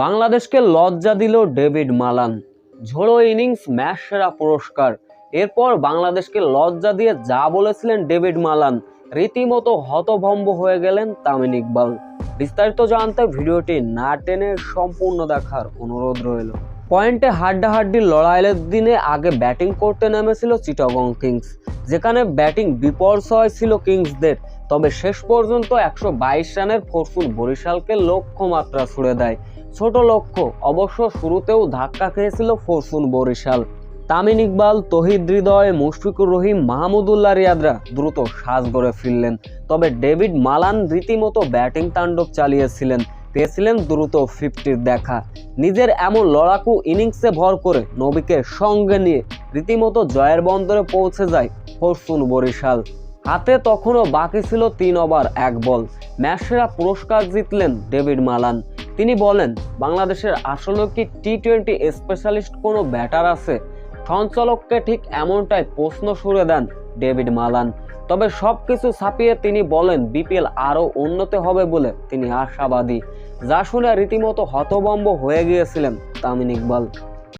বাংলাদেশকে লজ্জা দিল ডেভিড মালান। ঝোড়ো ইনিংস ম্যাচ সেরা পুরস্কার। এরপর বাংলাদেশকে লজ্জা দিয়ে যা বলেছিলেন ডেভিড মালান, রীতিমতো হতভম্ব হয়ে গেলেন তামিন ইকবাল। বিস্তারিত জানতে ভিডিওটি না টেনে সম্পূর্ণ দেখার অনুরোধ রইল। পয়েন্টে হাড্ডাহাড্ডি লড়াইয়ের দিনে আগে ব্যাটিং করতে নেমেছিল চিটাগং কিংস, যেখানে ব্যাটিং বিপর্যয় ছিল কিংসদের। তবে শেষ পর্যন্ত একশো বাইশ রানের ফরচুন বরিশালকে লক্ষ্যমাত্রা ছুড়ে দেয়। ছোট লক্ষ্য। অবশ্য শুরুতেও ধাক্কা খেয়েছিল ফরচুন বরিশাল। তামিন ইকবাল, তহিদ হৃদয়, মুশফিকুর রহিম, মাহমুদুল্লাহ রিয়াদরা দ্রুত সাজ গড়ে ফিরলেন। তবে ডেভিড মালান রীতিমতো ব্যাটিং তাণ্ডব চালিয়েছিলেন। পেয়েছিলেন দ্রুত ফিফটির দেখা। নিজের এমন লড়াকু ইনিংসে ভর করে নবীকে সঙ্গে নিয়ে রীতিমতো জয়ের বন্দরে পৌঁছে যায় ফরচুন বরিশাল। হাতে তখনও বাকি ছিল তিন ওভার, এক বল। ম্যাচ সেরা পুরস্কার জিতলেন ডেভিড মালান। তিনি বলেন, বাংলাদেশের আসলে কি টি টোয়েন্টি স্পেশালিস্ট কোনো ব্যাটার আছে? সঞ্চালককে ঠিক এমনটাই প্রশ্ন সুরে দেন ডেভিড মালান। তবে সব কিছু ছাপিয়ে তিনি বলেন, বিপিএল আরও উন্নতি হবে বলে তিনি আশাবাদী। যা শুনে রীতিমতো হতভম্ব হয়ে গিয়েছিলেন তামিন ইকবাল।